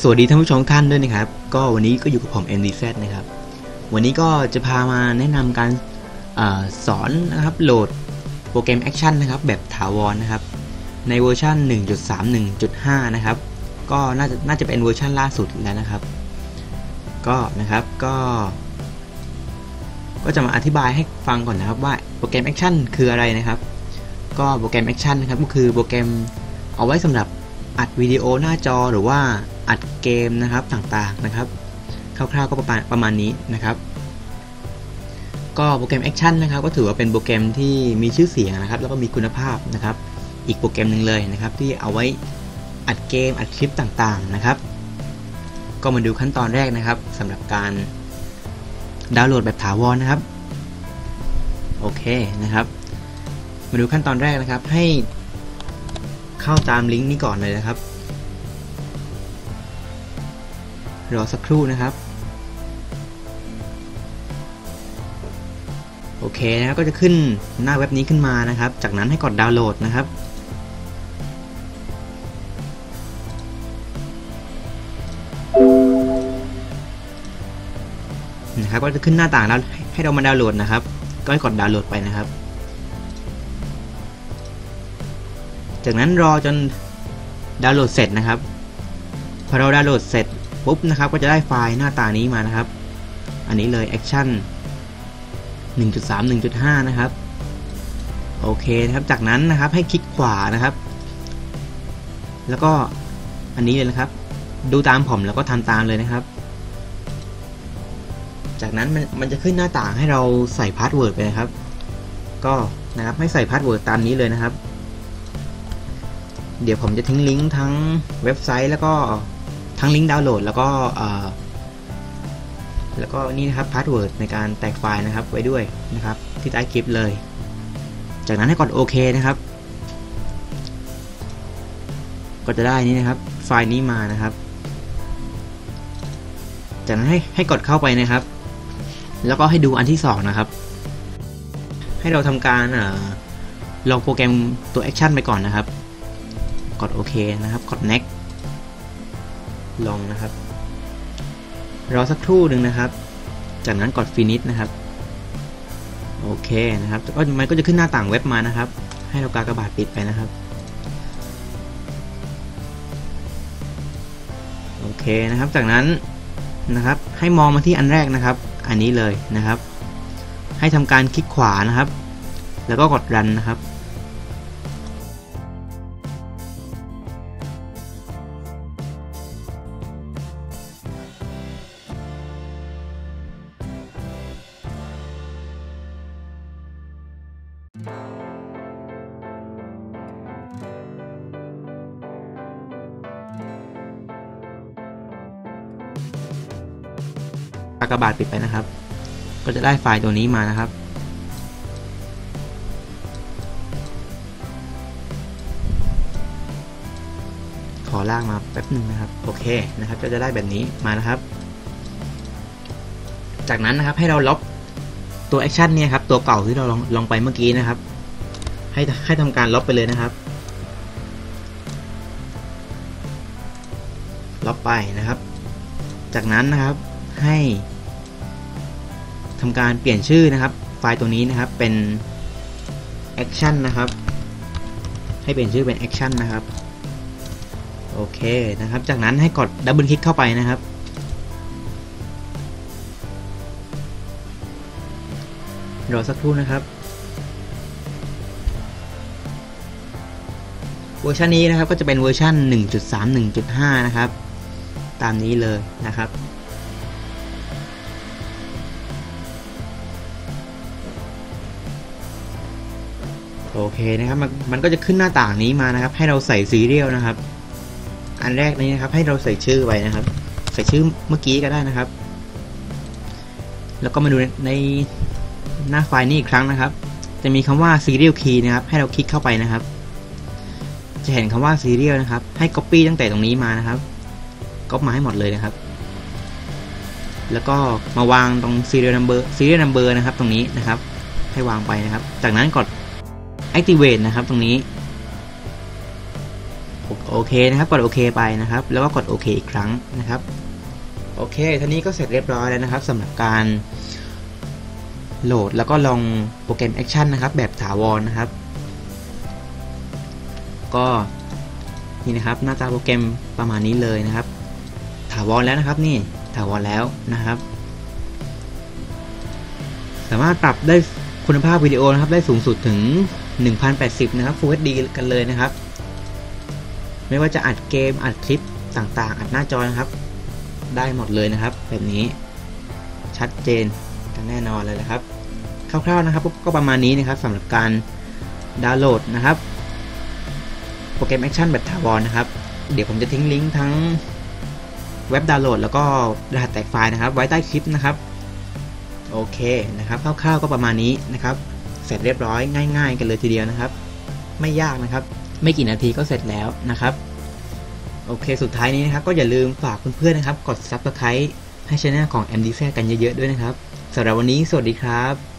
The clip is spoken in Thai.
สวัสดีท่านผู้ชมท่านด้วยนะครับ ก็วันนี้ก็อยู่กับผม MDZ นะครับ วันนี้ก็จะพามาแนะนำการอสอนนะครับโหลดโปรแกรมแอคชั่นนะครับแบบถาวรนะครับ ในเวอร์ชัน1.31.5 นะครับ ก็น่าจะน่าจะเป็นเวอร์ชันล่าสุดแล้วนะครับ ก็นะครับก็ ก็จะมาอธิบายให้ฟังก่อนนะครับว่าโปรแกรมแอคชั่นคืออะไรนะครับ ก็โปรแกรมแอคชั่นนะครับก็คือโปรแกรมเอาไว้สำหรับอัดวิดีโอหน้าจอหรือว่า เกมนะครับต่างๆนะครับคร่าวๆก็ประมาณประมาณนี้นะครับก็โปรแกรมแอคชั่นนะครับก็ถือว่าเป็นโปรแกรมที่มีชื่อเสียงนะครับ แล้วก็มีคุณภาพนะครับ อีกโปรแกรมหนึ่งเลยนะครับ ที่เอาไว้อัดเกมอัดคลิปต่างๆนะครับ ก็มาดูขั้นตอนแรกนะครับสำหรับการดาวน์โหลดแบบถาวรนะครับโอเคนะครับ มาดูขั้นตอนแรกนะครับให้เข้าตามลิงก์นี้ก่อนเลยนะครับ รอสักครู่นะครับ โอเคนะครับก็จะขึ้นหน้าเว็บนี้ขึ้นมานะครับ จากนั้นให้กดดาวน์โหลดนะครับนะครับก็จะขึ้นหน้าต่างแล้วให้เรามาดาวน์โหลดนะครับ ก็ให้กดดาวน์โหลดไปนะครับ จากนั้นรอจนดาวน์โหลดเสร็จนะครับ พอเราดาวน์โหลดเสร็จ ปุ๊บนะครับก็จะได้ไฟล์หน้าตานี้มานะครับ อันนี้เลย Action 1.3 1.5 นะครับ โอเคนะครับจากนั้นนะครับให้คลิกขวานะครับ แล้วก็อันนี้เลยนะครับ ดูตามผมแล้วก็ทำตามเลยนะครับ จากนั้นมันมันจะขึ้นหน้าต่างให้เราใส่พาสเวิร์ดไปนะครับ ก็นะครับให้ใส่พาสเวิร์ดตามนี้เลยนะครับ เดี๋ยวผมจะทิ้งลิงก์ทั้งเว็บไซต์แล้วก็ ทั้งลิงก์ดาวน์โหลดแล้วก็แล้วก็นี่นะครับพาสเวิร์ดในการแตกไฟล์นะครับไว้ด้วยนะครับที่ใต้คลิปเลย จากนั้นให้กดโอเคนะครับ ก็จะได้นี่นะครับไฟล์นี้มานะครับ จากนั้นให้ให้กดเข้าไปนะครับ แล้วก็ให้ดูอันที่สองนะครับ ให้เราทำการอลองโปรแกรมตัวแอคชั่นไปก่อนนะครับ กดโอเคนะครับ กด next ลองนะครับ รอสักครู่หนึ่งนะครับ จากนั้นกด finish นะครับ โอเคนะครับก็มันก็จะขึ้นหน้าต่างเว็บมานะครับ ให้เรากากระบาดปิดไปนะครับ โอเคนะครับ จากนั้นนะครับ ให้มองมาที่อันแรกนะครับ อันนี้เลยนะครับ ให้ทำการคลิกขวานะครับ แล้วก็กดรันนะครับ กากบาทปิดไปนะครับ ก็จะได้ไฟล์ตัวนี้มานะครับ ขอลากมาแป๊บหนึ่งนะครับ โอเคนะครับ ก็จะได้แบบนี้มานะครับ จากนั้นนะครับให้เราลบตัวแอคชั่นเนี่ยครับตัวเก่าที่เราลองลองไปเมื่อกี้นะครับ ให้ให้ทำการลบไปเลยนะครับลบไปนะครับ จากนั้นนะครับให้ ทำการเปลี่ยนชื่อนะครับ ไฟล์ตัวนี้นะครับเป็น action นะครับ ให้เปลี่ยนชื่อเป็น action นะครับ โอเคนะครับ จากนั้นให้กดดับเบิลคลิกเข้าไปนะครับ รอสักครู่นะครับ เวอร์ชันนี้นะครับก็จะเป็นเวอร์ชัน1.3.1.5 นะครับ ตามนี้เลยนะครับ โอเคนะครับมันมันก็จะขึ้นหน้าต่างนี้มานะครับ ให้เราใส่ซีเรียลนะครับ อันแรกนี้นะครับ ให้เราใส่ชื่อไว้นะครับ ใส่ชื่อเมื่อกี้ก็ได้นะครับ แล้วก็มาดูในหน้าไฟล์นี้อีกครั้งนะครับ จะมีคำว่า serial key นะครับ ให้เราคลิกเข้าไปนะครับ จะเห็นคำว่า serial นะครับ ให้ copy ตั้งแต่ตรงนี้มานะครับก๊อปมาให้หมดเลยนะครับ แล้วก็มาวางตรง serial number serial number นะครับ ตรงนี้นะครับ ให้วางไปนะครับ จากนั้นกด activate นะครับตรงนี้โอเคนะครับ กดโอเคไปนะครับ แล้วก็กดโอเคอีกครั้งนะครับ โอเคท่านี้ก็เสร็จเรียบร้อยแล้วนะครับสำหรับการโหลดแล้วก็ลองโปรแกรมแอคชั่นนะครับ แบบถาวรนะครับ ก็นี่นะครับ หน้าตาโปรแกรมประมาณนี้เลยนะครับ ถาวรแล้วนะครับนี่ถาวรแล้วนะครับ สามารถปรับได้คุณภาพวิดีโอนะครับ ได้สูงสุดถึง 1080 นะครับ Full HD กันเลยนะครับ ไม่ว่าจะอัดเกมอัดคลิปต่างๆ อัดหน้าจอนะครับ ได้หมดเลยนะครับ แบบนี้ชัดเจนกันแน่นอนเลยนะครับ คร่าวๆนะครับก็ประมาณนี้นะครับสำหรับการดาวน์โหลดนะครับ โปรแกรมแอคชั่นแบบถาวรนะครับ เดี๋ยวผมจะทิ้งลิงก์ทั้งเว็บดาวน์โหลด แล้วก็รหัสแตกไฟล์นะครับ ไว้ใต้คลิปนะครับ โอเคนะครับ คร่าวๆก็ประมาณนี้นะครับ เสร็จเรียบร้อยง่าย ๆ กันเลยทีเดียวนะครับ ไม่ยากนะครับ ไม่กี่นาทีก็เสร็จแล้วนะครับ โอเคสุดท้ายนี้นะครับ ก็อย่าลืมฝากเพื่อนๆนะครับ กด Subscribe ให้ช่องของ MDZ กันเยอะๆด้วยนะครับสำหรับวันนี้สวัสดีครับ